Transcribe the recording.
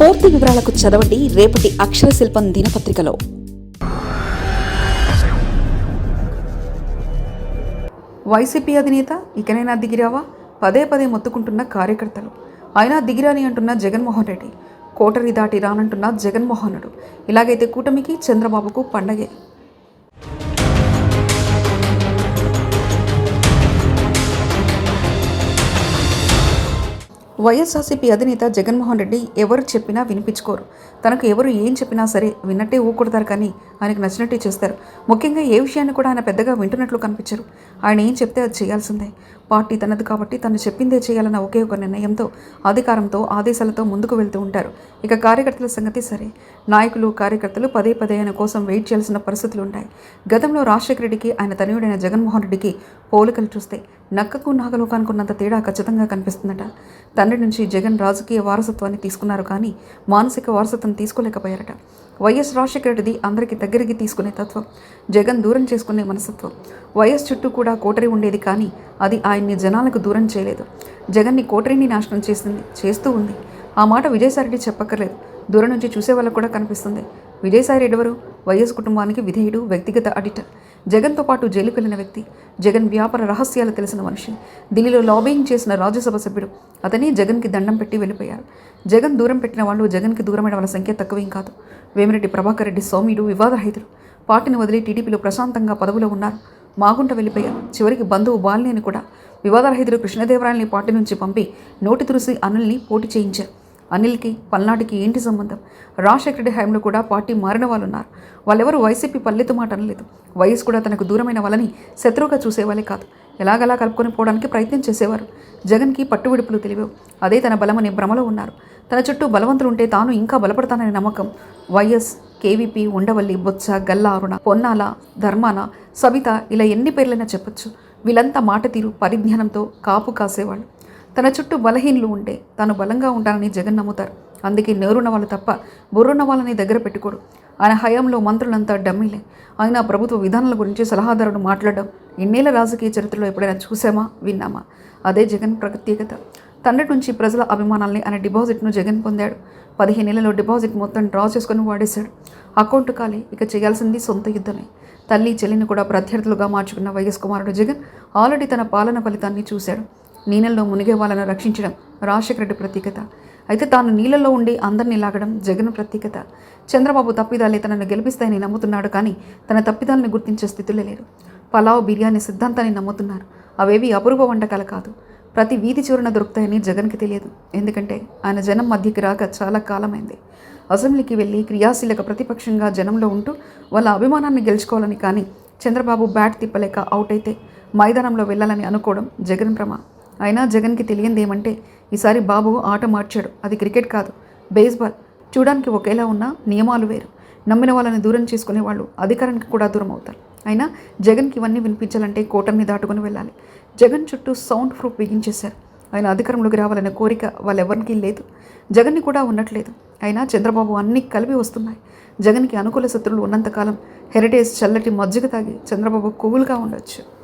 పూర్తి వివరాలకు చదవండి రేపటి అక్షర శిల్పం దినపత్రికలో. వైసీపీ అధినేత ఇకనైనా దిగిరావా? పదే పదే మొత్తుకుంటున్న కార్యకర్తలు. అయినా దిగిరాని అంటున్న జగన్మోహన్ రెడ్డి. కోటరి దాటి రానంటున్న జగన్మోహనుడు. ఇలాగైతే కూటమికి చంద్రబాబుకు పండగే. వైఎస్ఆర్సీపీ అధినేత జగన్మోహన్ రెడ్డి ఎవరు చెప్పినా వినిపించుకోరు. తనకు ఎవరు ఏం చెప్పినా సరే విన్నట్టే ఊకొడతారు కానీ ఆయనకు నచ్చినట్టు చేస్తారు ముఖ్యంగా ఏ విషయాన్ని కూడా ఆయన పెద్దగా వింటున్నట్లు కనిపించరు. ఆయన ఏం చెప్తే అది చేయాల్సిందే. పార్టీ తనది కాబట్టి తను చెప్పిందే చేయాలన్న ఒకే ఒక నిర్ణయంతో అధికారంతో ఆదేశాలతో ముందుకు వెళ్తూ ఉంటారు. ఇక కార్యకర్తల సంగతి సరే. నాయకులు కార్యకర్తలు పదే పదే ఆయన కోసం వెయిట్ చేయాల్సిన పరిస్థితులు ఉంటాయి. గతంలో రాజశేఖర రెడ్డికి ఆయన తనయుడైన జగన్మోహన్ రెడ్డికి పోలికలు చూస్తే నక్కకు నాగలోకానికి ఉన్నంత తేడా ఖచ్చితంగా కనిపిస్తుందట. తండ్రి నుంచి జగన్ రాజకీయ వారసత్వాన్ని తీసుకున్నారు కానీ మానసిక వారసత్వం తీసుకోలేకపోయారట. వైఎస్ రాజశేఖర రెడ్డిది అందరికీ దగ్గరికి తీసుకునే తత్వం జగన్ దూరం చేసుకునే మనసత్వం వైఎస్ చుట్టూ కూడా కోటరి ఉండేది కానీ అది ఆయన్ని జనాలకు దూరం చేయలేదు. జగన్ని కోటరిని నాశనం చేసింది చేస్తూ ఉంది. ఆ మాట విజయసాయిరెడ్డి చెప్పక్కర్లేదు. దూరం నుంచి చూసే వాళ్ళకు కూడా కనిపిస్తుంది. విజయసాయిరెడ్డి ఎవరు? వైఎస్ కుటుంబానికి విధేయుడు వ్యక్తిగత అడిటర్ జగన్తో పాటు జైలుకు వెళ్ళిన వ్యక్తి జగన్ వ్యాపార రహస్యాలు తెలిసిన మనిషి. ఢిల్లీలో లాబింగ్ చేసిన రాజ్యసభ సభ్యుడు. అతని జగన్కి దండం పెట్టి వెళ్ళిపోయారు. జగన్ దూరం పెట్టిన వాళ్ళు జగన్కి దూరమైన వాళ్ళ సంఖ్య తక్కువేం కాదు. వేమిరెడ్డి ప్రభాకర్ రెడ్డి సౌమ్యుడు వివాదరహితుడు పార్టీని వదిలి టీడీపీలో ప్రశాంతంగా పదవిలో ఉన్నారు. మాగుంట వెళ్ళిపోయారు. చివరికి బంధువు బాలినేని కూడా. వివాదరహితుడు కృష్ణదేవరాయల్ని పార్టీ నుంచి పంపి నోటి తులసి అనుల్ని పోటీ చేయించారు. అనిల్కి పల్నాటికి ఏంటి సంబంధం? రాజశేఖరెడ్డి హయాంలో కూడా పార్టీ మారిన వాళ్ళు ఉన్నారు వాళ్ళెవరు వైసీపీ పల్లెతు మాట అనలేదు వైఎస్ కూడా తనకు దూరమైన వాళ్ళని శత్రువుగా చూసేవాళ్ళే కాదు. ఎలాగలా కలుపుకొని పోవడానికి ప్రయత్నం చేసేవారు. జగన్కి పట్టువిడుపులు తెలియవు అదే తన బలమని భ్రమలో ఉన్నారు. తన చుట్టూ బలవంతులు ఉంటే తాను ఇంకా బలపడతాననే నమ్మకం. వైఎస్ కేవీపీ ఉండవల్లి బొత్స గల్లా అరుణ పొన్నాల ధర్మాన సవిత ఇలా ఎన్ని పేర్లైనా చెప్పొచ్చు. వీళ్ళంతా మాట తీరు పరిజ్ఞానంతో కాపు కాసేవాళ్ళు. తన చుట్టూ బలహీనులు ఉంటే తాను బలంగా ఉంటానని జగన్ నమ్ముతారు. అందుకే నేరున్న వాళ్ళు తప్ప బుర్రున్న వాళ్ళని దగ్గర పెట్టుకోడు. ఆయన హయాంలో మంత్రులంతా డమ్మీలే. ఆయన ప్రభుత్వ విధానాల గురించి సలహాదారుడు మాట్లాడడం ఎన్నేళ్ళ రాజకీయ చరిత్రలో ఎప్పుడైనా చూసామా విన్నామా? అదే జగన్ ప్రత్యేకత. తండ్రి నుంచి ప్రజల అభిమానాల్ని ఆయన డిపాజిట్ను జగన్ పొందాడు. పదిహేను నెలలో డిపాజిట్ మొత్తం డ్రా చేసుకొని వాడేశాడు. అకౌంట్ ఖాళీ ఇక చేయాల్సింది సొంత యుద్ధమే. తల్లి చెల్లిని కూడా ప్రత్యర్థులుగా మార్చుకున్న వైఎస్ కుమారుడు జగన్ ఆల్రెడీ తన పాలన ఫలితాన్ని చూశాడు. నీళ్ళల్లో మునిగే వాళ్ళను రక్షించడం రాజశేఖర రెడ్డి ప్రత్యేకత అయితే తాను నీళ్ళల్లో ఉండి అందరినీ లాగడం జగన్ ప్రత్యేకత చంద్రబాబు తప్పిదాలే తనను గెలిపిస్తాయని నమ్ముతున్నాడు కానీ తన తప్పిదాలను గుర్తించే స్థితిలో లేరు. పలావ్ బిర్యానీ సిద్ధాంతాన్ని నమ్ముతున్నారు. అవేవి అపూర్వ వంటకాలు కాదు. ప్రతి వీధి చివరన దొరుకుతాయని జగన్కి తెలియదు. ఎందుకంటే ఆయన జనం మధ్యకి రాక చాలా కాలమైంది. అసెంబ్లీకి వెళ్ళి క్రియాశీలక ప్రతిపక్షంగా జనంలో ఉంటూ వాళ్ళ అభిమానాన్ని గెలుచుకోవాలని కానీ చంద్రబాబు బ్యాట్ తిప్పలేక అవుట్ అయితే మైదానంలో వెళ్ళాలని అనుకోవడం జగన్ ప్రమా అయినా జగన్కి తెలియంది ఏమంటే ఈసారి బాబు ఆట మార్చాడు. అది క్రికెట్ కాదు బేస్బాల్. చూడడానికి ఒకేలా ఉన్న నియమాలు వేరు. నమ్మిన వాళ్ళని దూరం చేసుకునే వాళ్ళు అధికారానికి కూడా దూరం అవుతారు. అయినా జగన్కి ఇవన్నీ వినిపించాలంటే కోటర్ని దాటుకుని వెళ్ళాలి. జగన్ చుట్టూ సౌండ్ ప్రూఫ్ బిగించేశారు. ఆయన అధికారంలోకి రావాలనే కోరిక వాళ్ళెవరికి లేదు. జగన్ని కూడా ఉన్నట్లేదు. అయినా చంద్రబాబు అన్నీ కలిపి వస్తున్నాయి. జగన్కి అనుకూల శత్రువులు ఉన్నంతకాలం హెరిటేజ్ చల్లటి మజ్జిగ తాగి చంద్రబాబు కూల్గా ఉండొచ్చు.